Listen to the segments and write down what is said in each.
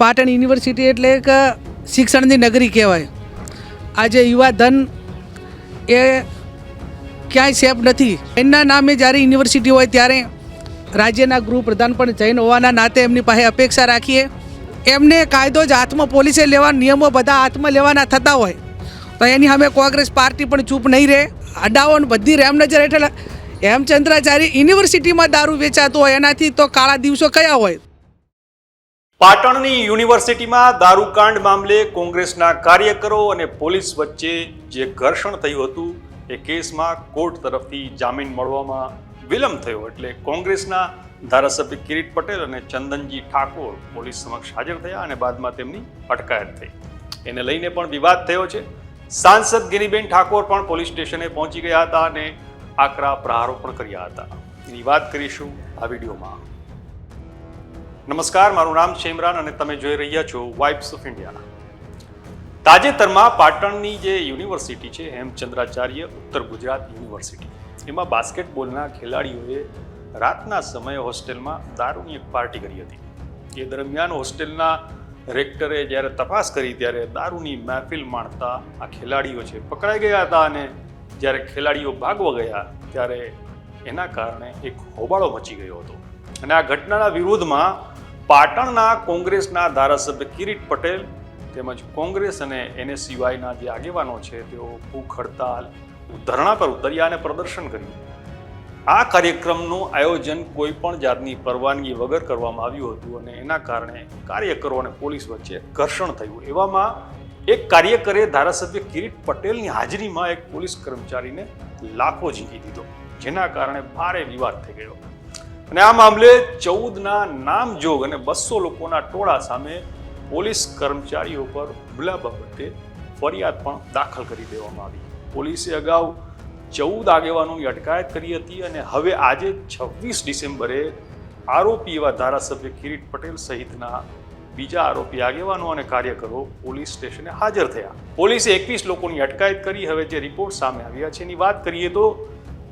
Patan university એટલે એક શિક્ષણની નગરી કહેવાય. આજે યુવા ધન એ ક્યાંય સેફ નથી. એમના નામે જ્યારે યુનિવર્સિટી હોય ત્યારે રાજ્યના ગૃહપ્રધાન પણ જૈન હોવાના નાતે એમની પાસે અપેક્ષા રાખીએ. એમને કાયદો જ હાથમાં પોલીસે લેવા, નિયમો બધા હાથમાં લેવાના થતા હોય. તો એની સામે કોંગ્રેસ પાર્ટી પણ ચૂપ નહીં રહે. અડાઓ ને બધી રેમનજર હેઠળ, હેમચંદ્રાચાર્ય યુનિવર્સિટીમાં દારૂ વેચાતો હોય, એનાથી તો કાળા દિવસો કયા હોય? પાટણની યુનિવર્સિટીમાં દારૂકાંડ મામલે કોંગ્રેસના કાર્યકરો અને પોલીસ વચ્ચે જે ઘર્ષણ થયું હતું, એ કેસમાં કોર્ટ તરફથી જામીન મળવામાં વિલંબ થયો એટલે કોંગ્રેસના ધારાસભ્ય કિરીટ પટેલ અને ચંદનજી ઠાકોર પોલીસ સમક્ષ હાજર થયા અને બાદમાં તેમની અટકાયત થઈ. એને લઈને પણ વિવાદ થયો છે. સાંસદ ગિરીબેન ઠાકોર પણ પોલીસ સ્ટેશને પહોંચી ગયા હતા અને આકરા પ્રહારો પણ કર્યા હતા. એની વાત કરીશું આ વિડીયોમાં. નમસ્કાર, મારું નામ છે ઇમરાન અને તમે જોઈ રહ્યા છો વાઇબ્સ ઓફ ઇન્ડિયા તાજેતરમાં પાટણની જે યુનિવર્સિટી છે, હેમચંદ્રાચાર્ય ઉત્તર ગુજરાત યુનિવર્સિટી, એમાં બાસ્કેટબોલના ખેલાડીઓએ રાતના સમયે હોસ્ટેલમાં દારૂની એક પાર્ટી કરી હતી. એ દરમિયાન હોસ્ટેલના રેક્ટરે જ્યારે તપાસ કરી, ત્યારે દારૂની મહેફિલ માણતા આ ખેલાડીઓ છે પકડાઈ ગયા હતા અને જ્યારે ખેલાડીઓ ભાગવા ગયા, ત્યારે એના કારણે એક હોબાળો મચી ગયો હતો. અને આ ઘટનાના વિરોધમાં પાટણના કોંગ્રેસના ધારાસભ્ય કિરીટ પટેલ તેમજ કોંગ્રેસ અને એને સિવાયના જે આગેવાનો છે, તેઓ ભૂખ, હડતાલ, ધરણા પર ઉતર્યા અને પ્રદર્શન કર્યું. આ કાર્યક્રમનું આયોજન કોઈ પણ જાતની પરવાનગી વગર કરવામાં આવ્યું હતું અને એના કારણે કાર્યકરો અને પોલીસ વચ્ચે ઘર્ષણ થયું. એવામાં એક કાર્યકરે ધારાસભ્ય કિરીટ પટેલની હાજરીમાં એક પોલીસ કર્મચારીને લાખો ઝીંકી દીધો, જેના કારણે ભારે વિવાદ થઈ ગયો. અને આ મામલે ચૌદના નામજોગ અને બસો લોકોના ટોળા સામે પોલીસ કર્મચારીઓ પર હુમલા બાબતે ફરિયાદ પણ દાખલ કરી દેવામાં આવી. પોલીસે અગાઉ ચૌદ આગેવાનોની અટકાયત કરી હતી અને હવે આજે છવ્વીસ ડિસેમ્બરે આરોપી એવા ધારાસભ્ય કિરીટ પટેલ સહિતના બીજા આરોપી આગેવાનો અને કાર્યકરો પોલીસ સ્ટેશને હાજર થયા. પોલીસે એકવીસ લોકોની અટકાયત કરી. હવે જે રિપોર્ટ સામે આવ્યા છે એની વાત કરીએ તો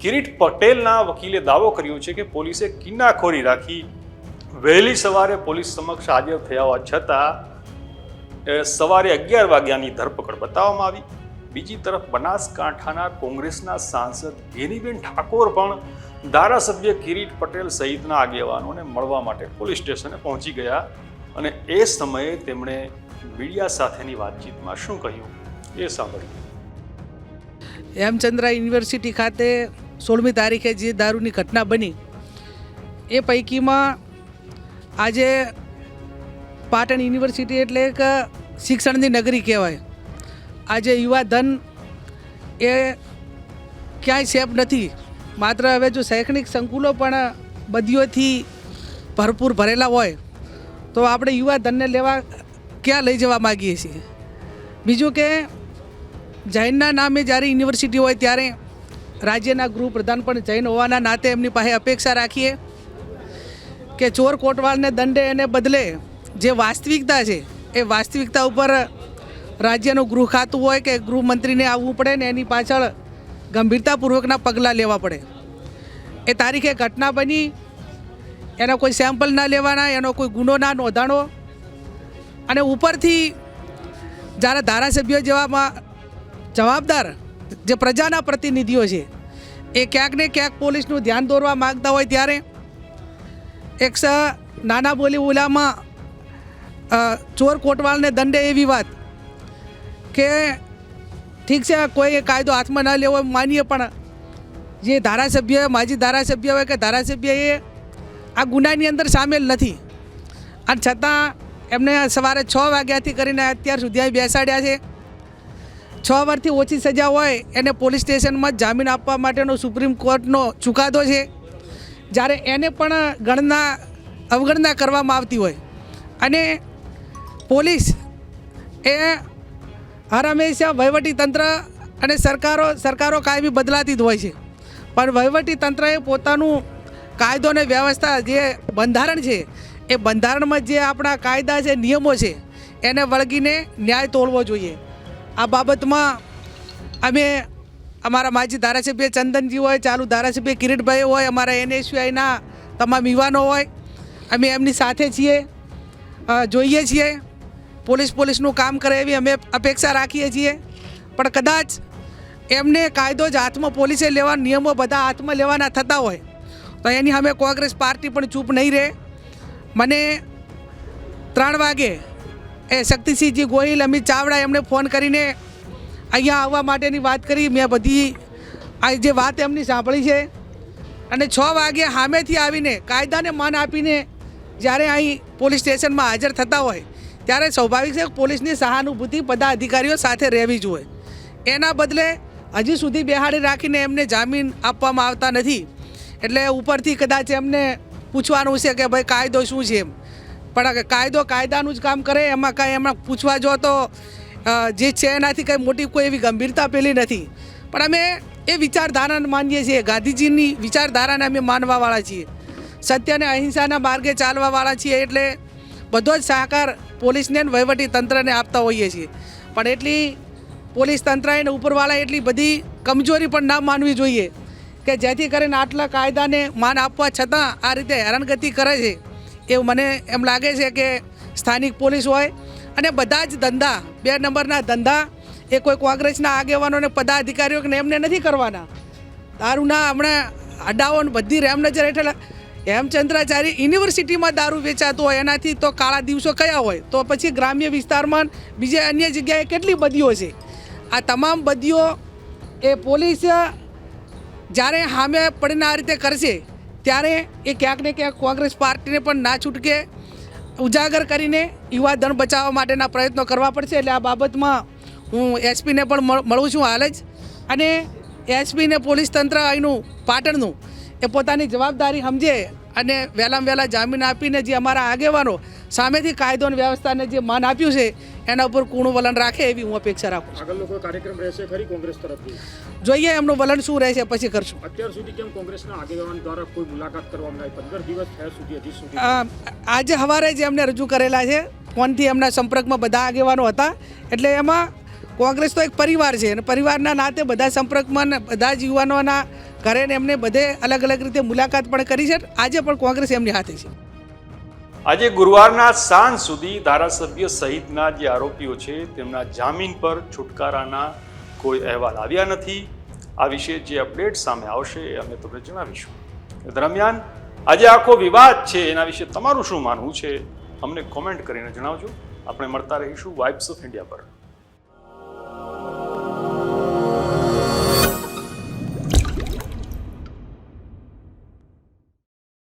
કિરીટ પટેલના વકીલે દાવો કર્યો છે કે પોલીસે કિન્નાખોરી રાખી વહેલી સવારે પોલીસ સમક્ષ હાજર થયા હોવા છતાં સવારે અગિયાર વાગ્યાની ધરપકડ બતાવવામાં આવી. બીજી તરફ બનાસકાંઠાના કોંગ્રેસના સાંસદ ગેનીબેન ઠાકોર પણ ધારાસભ્ય કિરીટ પટેલ સહિતના આગેવાનોને મળવા માટે પોલીસ સ્ટેશને પહોંચી ગયા અને એ સમયે તેમણે મીડિયા સાથેની વાતચીતમાં શું કહ્યું એ સાંભળ્યું. હેમચંદ્રા યુનિવર્સિટી ખાતે સોળમી તારીખે જે દારૂની ઘટના બની, એ પૈકીમાં આજે પાટણ યુનિવર્સિટી એટલે એક શિક્ષણની નગરી કહેવાય. આજે યુવા ધન એ ક્યાંય સેફ નથી. માત્ર હવે જો શૈક્ષણિક સંકુલો પણ બદીઓથી ભરપૂર ભરેલા હોય, તો આપણે યુવા ધનને લેવા ક્યાં લઈ જવા માગીએ છીએ? બીજું કે, જૈનના નામે જ્યારે યુનિવર્સિટી હોય ત્યારે રાજ્યના ગૃહ પ્રધાન પણ જૈન હોવાના નાતે એમની પાસે અપેક્ષા રાખીએ કે ચોર કોટવાળને દંડે એને બદલે જે વાસ્તવિકતા છે, એ વાસ્તવિકતા ઉપર રાજ્યનું ગૃહ ખાતું હોય કે ગૃહમંત્રીને આવવું પડે ને એની પાછળ ગંભીરતાપૂર્વકના પગલાં લેવા પડે. એ તારીખે ઘટના બની, એનો કોઈ સેમ્પલ ના લેવાના, એનો કોઈ ગુનો ના નોંધાણો અને ઉપરથી જ્યારે ધારાસભ્યો જેવામાં જવાબદાર જે પ્રજાના પ્રતિનિધિઓ છે, એ ક્યાંક ને ક્યાંક પોલીસનું ધ્યાન દોરવા માગતા હોય ત્યારે એક સ નાના બોલી ઓલામાં ચોર કોટવાલને દંડે એવી વાત કે ઠીક છે, કોઈ કાયદો હાથમાં ન લેવો માનીએ, પણ જે ધારાસભ્ય, માજી ધારાસભ્ય હોય કે ધારાસભ્ય એ આ ગુનાની અંદર સામેલ નથી. અને છતાં એમને સવારે છ વાગ્યાથી કરીને અત્યાર સુધી અહીં બેસાડ્યા છે. છ વર્ષથી ઓછી સજા હોય એને પોલીસ સ્ટેશનમાં જામીન આપવા માટેનો સુપ્રીમ કોર્ટનો ચુકાદો છે. જ્યારે એને પણ ગણના, અવગણના કરવામાં આવતી હોય. અને પોલીસ એ હર હંમેશા વહીવટી તંત્ર અને સરકારો સરકારો કાયમી બદલાતી જ હોય છે. પણ વહીવટી તંત્રએ પોતાનું કાયદો અને વ્યવસ્થા જે બંધારણ છે, એ બંધારણમાં જે આપણા કાયદા છે, નિયમો છે, એને વળગીને ન્યાય તોડવો જોઈએ. આ બાબતમાં અમે અમારા માજી ધારાસભ્ય ચંદનજી હોય, ચાલુ ધારાસભ્ય કિરીટભાઈ હોય, અમારા એનએસયુઆઈના તમામ યુવાનો હોય, અમે એમની સાથે છીએ જોઈએ છીએ, પોલીસ પોલીસનું કામ કરે એવી અમે અપેક્ષા રાખીએ છીએ. પણ કદાચ એમને કાયદો જ હાથમાં પોલીસે લેવા, નિયમો બધા હાથમાં લેવાના થતા હોય, તો એની સામે કોંગ્રેસ પાર્ટી પણ ચૂપ નહીં રહે. મને ત્રણ વાગે એ શક્તિસિંહજી ગોહિલ, અમિત ચાવડા એમણે ફોન કરીને અહીંયા આવવા માટેની વાત કરી. મેં બધી આ જે વાત એમની સાંભળી છે. અને છ વાગે સામેથી આવીને કાયદાને માન આપીને જ્યારે અહીં પોલીસ સ્ટેશનમાં હાજર થતા હોય, ત્યારે સ્વાભાવિક છે પોલીસની સહાનુભૂતિ બધા અધિકારીઓ સાથે રહેવી જોઈએ. એના બદલે હજી સુધી બેહાડી રાખીને એમને જામીન આપવામાં આવતા નથી. એટલે ઉપરથી કદાચ એમને પૂછવાનું છે કે ભાઈ કાયદો શું છે એમ. પણ કાયદો કાયદાનું જ કામ કરે, એમાં કાંઈ એમાં પૂછવા જો તો જે છે એનાથી કંઈ મોટી કોઈ એવી ગંભીરતા પેલી નથી. પણ અમે એ વિચારધારાને માનીએ છીએ, ગાંધીજીની વિચારધારાને અમે માનવાવાળા છીએ. સત્ય અને અહિંસાના માર્ગે ચાલવાવાળા છીએ એટલે બધો જ સહકાર પોલીસને વહીવટી તંત્રને આપતા હોઈએ છીએ. પણ એટલી પોલીસ તંત્ર એને ઉપરવાળા એટલી બધી કમજોરી પણ ના માનવી જોઈએ કે જેથી કરીને આટલા કાયદાને માન આપવા છતાં આ રીતે હેરાનગતિ કરે છે. એવું મને એમ લાગે છે કે સ્થાનિક પોલીસ હોય અને બધા જ ધંધા, બે નંબરના ધંધા, એ કોઈ કોંગ્રેસના આગેવાનો અને પદાધિકારીઓ કે એમને નથી કરવાના. દારૂના હમણાં અડાઓ બધી રેમ નજર હેઠળ હેમચંદ્રાચાર્ય યુનિવર્સિટીમાં દારૂ વેચાતો હોય, એનાથી તો કાળા દિવસો કયા હોય? તો પછી ગ્રામ્ય વિસ્તારમાં બીજે અન્ય જગ્યાએ કેટલી બદીઓ છે? આ તમામ બદીઓ એ પોલીસ જ્યારે સામે પડીને આ રીતે કરશે ત્યારે એ ક્યાંક ને ક્યાંક કોંગ્રેસ પાર્ટીને પણ ના છૂટકે ઉજાગર કરીને યુવા ધન બચાવવા માટેના પ્રયત્નો કરવા પડશે. એટલે આ બાબતમાં હું એસપીને પણ મળ- છું હાલ જ. અને એસપીને પોલીસ તંત્ર અહીંનું, પાટણનું, એ પોતાની જવાબદારી સમજે અને વહેલામાં વહેલા જામીન આપીને જે અમારા આગેવાનો સામેથી કાયદો અને વ્યવસ્થાને જે માન આપ્યું છે એના ઉપર કૂણું વલણ રાખે એવી હું અપેક્ષા રાખું છું. આગળનો કોઈ કાર્યક્રમ રહેશે ખરી કોંગ્રેસ તરફથી? જોઈએ એમનું વલણ શું રહેશે પછી કરશું. અત્યાર સુધી કેમ કોંગ્રેસના આગેવાન દ્વારા કોઈ મુલાકાત કરવામાં આવી પંદર દિવસ થયા સુધી હજી સુધી. આજે સવારે જ એમને રજૂ કરેલા છે. ફોનથી એમના સંપર્કમાં બધા આગેવાનો હતા. એટલે એમાં કોંગ્રેસ તો એક પરિવાર છે અને પરિવારના નાતે બધા સંપર્કમાં બધા જ યુવાનોના ઘરે એમને બધે અલગ અલગ રીતે મુલાકાત પણ કરી છે. આજે પણ કોંગ્રેસ એમની હાથે છે. આજે ગુરુવારના સાંજ સુધી ધારાસભ્ય સહિતના જે આરોપીઓ છે, તેમના જામીન પર છુટકારાના કોઈ અહેવાલ આવ્યા નથી. આ વિશે જે અપડેટ સામે આવશે એ અમે તમને જણાવીશું. દરમિયાન આજે આખો વિવાદ છે, એના વિશે તમારું શું માનવું છે, અમને કોમેન્ટ કરીને જણાવજો. આપણે મળતા રહીશું વાઇબ્સ ઓફ ઇન્ડિયા પર.